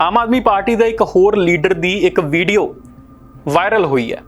Aam Aadmi party ਦਾ ਇੱਕ ਹੋਰ ਲੀਡਰ ਦੀ ਇੱਕ ਵੀਡੀਓ ਵਾਇਰਲ ਹੋਈ ਹੈ।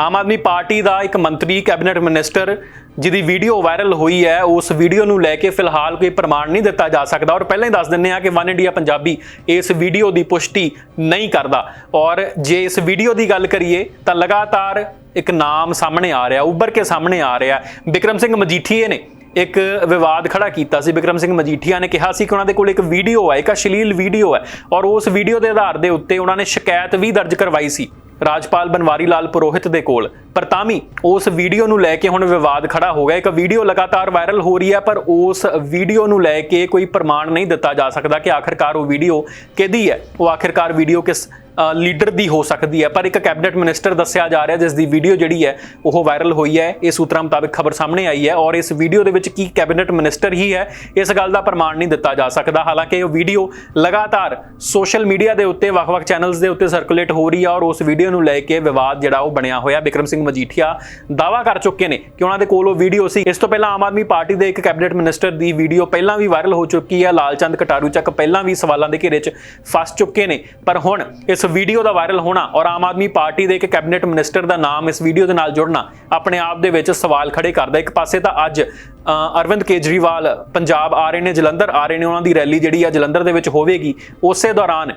ਆਮ ਆਦਮੀ ਪਾਰਟੀ ਦਾ ਇੱਕ ਮੰਤਰੀ, ਕੈਬਨਿਟ ਮਿਨਿਸਟਰ ਜਿਹਦੀ ਵੀਡੀਓ ਵਾਇਰਲ ਹੋਈ ਹੈ, ਉਸ ਵੀਡੀਓ ਨੂੰ ਲੈ ਕੇ ਫਿਲਹਾਲ ਕੋਈ ਪ੍ਰਮਾਣ ਨਹੀਂ ਦਿੱਤਾ ਜਾ ਸਕਦਾ। ਔਰ ਪਹਿਲਾਂ ਹੀ ਦੱਸ ਦਿੰਨੇ ਆ ਕਿ ਵਨ ਇੰਡੀਆ ਪੰਜਾਬੀ ਇਸ ਵੀਡੀਓ ਦੀ ਪੁਸ਼ਟੀ ਨਹੀਂ ਕਰਦਾ। ਔਰ ਜੇ ਇਸ ਵੀਡੀਓ ਦੀ ਗੱਲ ਕਰੀਏ, ਤਾਂ ਲਗਾਤਾਰ ਇੱਕ ਨਾਮ ਸਾਹਮਣੇ ਆ ਰਿਹਾ, ਉੱਭਰ ਕੇ ਸਾਹਮਣੇ ਆ ਰਿਹਾ। ਬਿਕਰਮ ਸਿੰਘ ਮਜੀਠੀਏ ਨੇ ਇੱਕ ਵਿਵਾਦ ਖੜਾ ਕੀਤਾ ਸੀ, ਵਿਕਰਮ ਸਿੰਘ ਮਜੀਠੀਆ ਨੇ ਕਿਹਾ ਸੀ ਕਿ ਉਹਨਾਂ ਦੇ ਕੋਲ ਇੱਕ ਵੀਡੀਓ ਹੈ ਇੱਕ ਅਸ਼ਲੀਲ ਵੀਡੀਓ ਹੈ ਔਰ ਉਸ ਵੀਡੀਓ ਦੇ ਆਧਾਰ ਦੇ ਉੱਤੇ ਉਹਨਾਂ ਨੇ ਸ਼ਿਕਾਇਤ ਵੀ ਦਰਜ ਕਰਵਾਈ ਸੀ। ਰਾਜਪਾਲ ਬਨਵਾਰੀ ਲਾਲ ਪੁਰੋਹਿਤ ਦੇ ਕੋਲ। ਪਰ ਤਾਂ ਵੀ ਉਸ ਵੀਡੀਓ ਨੂੰ ਲੈ ਕੇ ਹੁਣ ਵਿਵਾਦ ਖੜਾ ਹੋ ਗਿਆ। ਇੱਕ ਵੀਡੀਓ ਲਗਾਤਾਰ ਵਾਇਰਲ ਹੋ ਰਹੀ ਹੈ, ਪਰ ਉਸ ਵੀਡੀਓ ਨੂੰ ਲੈ ਕੇ ਕੋਈ ਪ੍ਰਮਾਣ ਨਹੀਂ ਦਿੱਤਾ ਜਾ ਸਕਦਾ ਕਿ ਆਖਿਰਕਾਰ ਉਹ ਵੀਡੀਓ ਕਿਹਦੀ ਹੈ। ਉਹ ਆਖਿਰਕਾਰ ਵੀਡੀਓ ਕਿਸ ਲੀਡਰ ਦੀ ਹੋ ਸਕਦੀ ਹੈ। ਪਰ ਇੱਕ ਕੈਬਨਿਟ ਮਿਨਿਸਟਰ ਦੱਸਿਆ ਜਾ ਰਿਹਾ, ਜਿਸ ਦੀ ਵੀਡੀਓ ਜਿਹੜੀ ਹੈ, ਉਹ ਵਾਇਰਲ ਹੋਈ ਹੈ। ਇਹ ਸੂਤਰਾਂ ਮੁਤਾਬਕ ਖਬਰ ਸਾਹਮਣੇ ਆਈ ਹੈ ਔਰ ਇਸ ਵੀਡੀਓ ਦੇ ਵਿੱਚ ਕੀ ਕੈਬਨਿਟ ਮਿਨਿਸਟਰ ਹੀ ਹੈ, ਇਸ ਗੱਲ ਦਾ ਪ੍ਰਮਾਣ ਨਹੀਂ ਦਿੱਤਾ ਜਾ ਸਕਦਾ। ਹਾਲਾਂਕਿ ਇਹ ਵੀਡੀਓ ਲਗਾਤਾਰ ਸੋਸ਼ਲ ਮੀਡੀਆ ਦੇ ਉੱਤੇ, ਵੱਖ-ਵੱਖ ਚੈਨਲਸ ਦੇ ਉੱਤੇ ਸਰਕੂਲੇਟ ਹੋ ਰਹੀ ਹੈ ਔਰ ਉਸ ਵੀਡੀਓ ਨੂੰ ਲੈ ਕੇ ਵਿਵਾਦ ਜਿਹੜਾ ਉਹ ਬਣਿਆ ਹੋਇਆ। ਬਿਕਰਮ ਸਿੰਘ ਮਜੀਠੀਆ ਦਾਵਾ ਕਰ ਚੁੱਕੇ ਨੇ ਕਿ ਉਹਨਾਂ ਦੇ ਕੋਲ ਉਹ ਵੀਡੀਓ ਸੀ। ਇਸ ਤੋਂ ਪਹਿਲਾਂ ਆਮ ਆਦਮੀ ਪਾਰਟੀ ਦੇ ਇੱਕ ਕੈਬਨਿਟ ਮਿਨਿਸਟਰ ਦੀ ਵੀਡੀਓ ਪਹਿਲਾਂ ਵੀ ਵਾਇਰਲ ਹੋ ਚੁੱਕੀ ਹੈ। ਲਾਲਚੰਦ ਕਟਾਰੂ ਚੱਕ ਪਹਿਲਾਂ ਵੀ ਸਵਾਲਾਂ ਦੇ ਘੇਰੇ 'ਚ ਫਸ ਚੁੱਕੇ ਨੇ। ਪਰ ਹੁਣ ਇਸ ਵੀਡੀਓ ਦਾ ਵਾਇਰਲ ਹੋਣਾ ਔਰ ਆਮ ਆਦਮੀ ਪਾਰਟੀ ਦੇ ਇੱਕ ਕੈਬਨਿਟ ਮਿਨਿਸਟਰ ਦਾ ਨਾਮ ਇਸ ਵੀਡੀਓ ਦੇ ਨਾਲ ਜੁੜਨਾ ਆਪਣੇ ਆਪ ਦੇ ਵਿੱਚ ਸਵਾਲ ਖੜੇ ਕਰਦਾ ਇੱਕ ਪਾਸੇ ਤਾਂ ਅੱਜ ਅ, ਅਰਵਿੰਦ ਕੇਜਰੀਵਾਲ ਪੰਜਾਬ ਆ ਰਹੇ ਨੇ ਜਲੰਧਰ ਆ ਰਹੇ ਨੇ। ਉਹਨਾਂ ਦੀ ਰੈਲੀ ਜਿਹੜੀ ਆ ਜਲੰਧਰ ਦੇ ਵਿੱਚ ਹੋਵੇਗੀ। ਉਸੇ ਦੌਰਾਨ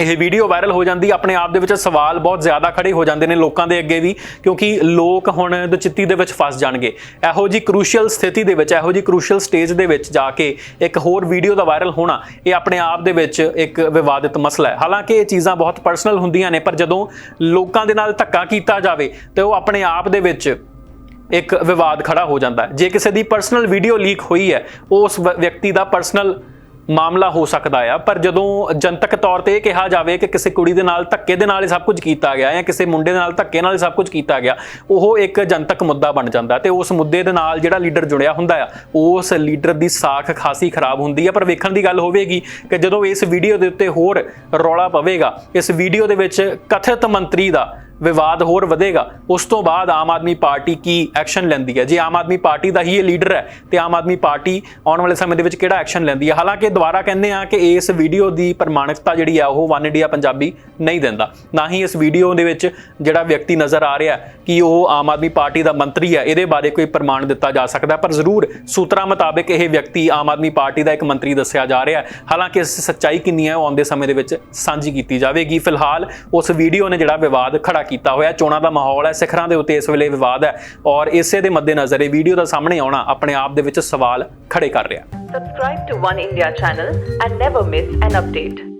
ਇਹ ਵੀਡੀਓ ਵਾਇਰਲ ਹੋ ਜਾਂਦੀ, ਆਪਣੇ ਆਪ ਦੇ ਵਿੱਚ ਸਵਾਲ ਬਹੁਤ ਜ਼ਿਆਦਾ ਖੜੇ ਹੋ ਜਾਂਦੇ ਨੇ ਲੋਕਾਂ ਦੇ ਅੱਗੇ ਵੀ, ਕਿਉਂਕਿ ਲੋਕ ਹੁਣ ਦੁਚਿੱਤੀ ਦੇ ਵਿੱਚ ਫਸ ਜਾਣਗੇ। ਇਹੋ ਜੀ ਕ੍ਰੂਸ਼ੀਅਲ ਸਥਿਤੀ ਦੇ ਵਿੱਚ, ਇਹੋ ਜੀ ਕ੍ਰੂਸ਼ੀਅਲ ਸਟੇਜ ਦੇ ਵਿੱਚ ਜਾ ਕੇ ਇੱਕ ਹੋਰ ਵੀਡੀਓ ਦਾ ਵਾਇਰਲ ਹੋਣਾ, ਇਹ ਆਪਣੇ ਆਪ ਦੇ ਵਿੱਚ ਇੱਕ ਵਿਵਾਦਿਤ ਮਸਲਾ ਹੈ। ਹਾਲਾਂਕਿ ਇਹ ਚੀਜ਼ਾਂ ਬਹੁਤ ਪਰਸਨਲ ਹੁੰਦੀਆਂ ਨੇ, ਪਰ ਜਦੋਂ ਲੋਕਾਂ ਦੇ ਨਾਲ ਧੱਕਾ ਕੀਤਾ ਜਾਵੇ, ਤੇ ਉਹ ਆਪਣੇ ਆਪ ਦੇ ਵਿੱਚ ਇੱਕ ਵਿਵਾਦ ਖੜਾ ਹੋ ਜਾਂਦਾ ਹੈ। ਜੇ ਕਿਸੇ ਦੀ ਪਰਸਨਲ ਵੀਡੀਓ ਲੀਕ ਹੋਈ ਹੈ, ਉਸ ਵਿਅਕਤੀ ਦਾ ਪਰਸਨਲ ਮਾਮਲਾ ਹੋ ਸਕਦਾ ਆ, ਪਰ ਜਦੋਂ ਜਨਤਕ ਤੌਰ ਤੇ ਇਹ ਕਿਹਾ ਜਾਵੇ ਕਿ ਕਿਸੇ ਕੁੜੀ ਦੇ ਨਾਲ ਧੱਕੇ ਦੇ ਨਾਲ ਹੀ ਸਭ ਕੁਝ ਕੀਤਾ ਗਿਆ ਜਾਂ ਕਿਸੇ ਮੁੰਡੇ ਦੇ ਨਾਲ ਧੱਕੇ ਨਾਲ ਹੀ ਸਭ ਕੁਝ ਕੀਤਾ ਗਿਆ, ਉਹ ਇੱਕ ਜਨਤਕ ਮੁੱਦਾ ਬਣ ਜਾਂਦਾ ਤੇ ਉਸ ਮੁੱਦੇ ਦੇ ਨਾਲ ਜਿਹੜਾ ਲੀਡਰ ਜੁੜਿਆ ਹੁੰਦਾ ਆ, ਉਸ ਲੀਡਰ ਦੀ ਸਾਖ ਖਾਸੀ ਖਰਾਬ ਹੁੰਦੀ ਆ। ਪਰ ਵੇਖਣ ਦੀ ਗੱਲ ਹੋਵੇਗੀ ਕਿ ਜਦੋਂ ਇਸ ਵੀਡੀਓ ਦੇ ਉੱਤੇ ਹੋਰ ਰੌਲਾ ਪਵੇਗਾ, ਇਸ ਵੀਡੀਓ ਦੇ ਵਿੱਚ ਕਥਿਤ ਮੰਤਰੀ ਦਾ ਵਿਵਾਦ ਹੋਰ ਵਧੇਗਾ, ਉਸ ਤੋਂ ਬਾਅਦ ਆਮ ਆਦਮੀ ਪਾਰਟੀ ਕੀ ਐਕਸ਼ਨ ਲੈਂਦੀ ਹੈ? ਜੇ ਆਮ ਆਦਮੀ ਪਾਰਟੀ ਦਾ ਹੀ ਇਹ ਲੀਡਰ ਹੈ, ਤੇ ਆਮ ਆਦਮੀ ਪਾਰਟੀ ਆਉਣ ਵਾਲੇ ਸਮੇਂ ਦੇ ਵਿੱਚ ਕਿਹੜਾ ਐਕਸ਼ਨ ਲੈਂਦੀ ਹੈ? ਹਾਲਾਂਕਿ ਦੁਬਾਰਾ ਕਹਿੰਦੇ ਆ ਕਿ ਇਸ ਵੀਡੀਓ ਦੀ ਪ੍ਰਮਾਣਿਕਤਾ ਜਿਹੜੀ ਆ, ਉਹ ਵਨ ਇੰਡੀਆ ਪੰਜਾਬੀ ਨਹੀਂ ਦਿੰਦਾ। ਨਾ ਹੀ ਇਸ ਵੀਡੀਓ ਦੇ ਵਿੱਚ ਜਿਹੜਾ ਵਿਅਕਤੀ ਨਜ਼ਰ ਆ ਰਿਹਾ ਕਿ ਉਹ ਆਮ ਆਦਮੀ ਪਾਰਟੀ ਦਾ ਮੰਤਰੀ ਹੈ, ਇਹਦੇ ਬਾਰੇ ਕੋਈ ਪ੍ਰਮਾਣ ਦਿੱਤਾ ਜਾ ਸਕਦਾ ਪਰ ਜ਼ਰੂਰ ਸੂਤਰਾਂ ਮੁਤਾਬਕ ਇਹ ਵਿਅਕਤੀ ਆਮ ਆਦਮੀ ਪਾਰਟੀ ਦਾ ਇੱਕ ਮੰਤਰੀ ਦੱਸਿਆ ਜਾ ਰਿਹਾ ਹੈ। ਹਾਲਾਂਕਿ ਇਸ ਸੱਚਾਈ ਕਿੰਨੀ ਹੈ, ਉਹ ਆਉਂਦੇ ਸਮੇਂ ਦੇ ਵਿੱਚ ਸਾਂਝੀ ਕੀਤੀ ਜਾਵੇਗੀ। ਫਿਲਹਾਲ ਉਸ ਵੀਡੀਓ ਨੇ ਜਿਹੜਾ ਵਿਵਾਦ ਖੜਾ ਕੀਤਾ ਹੋਇਆ ਚੋਣਾਂ ਦਾ ਮਾਹੌਲ ਹੈ, ਸਿਖਰਾਂ ਦੇ ਉੱਤੇ ਇਸ ਵੇਲੇ ਵਿਵਾਦ ਹੈ ਔਰ ਇਸੇ ਦੇ ਮੱਦੇਨਜ਼ਰ ਇਹ ਵੀਡੀਓ ਦਾ ਸਾਹਮਣੇ ਆਉਣਾ ਆਪਣੇ ਆਪ ਦੇ ਵਿੱਚ ਸਵਾਲ ਖੜੇ ਕਰ ਰਿਹਾ Subscribe to One India channel and never miss an update.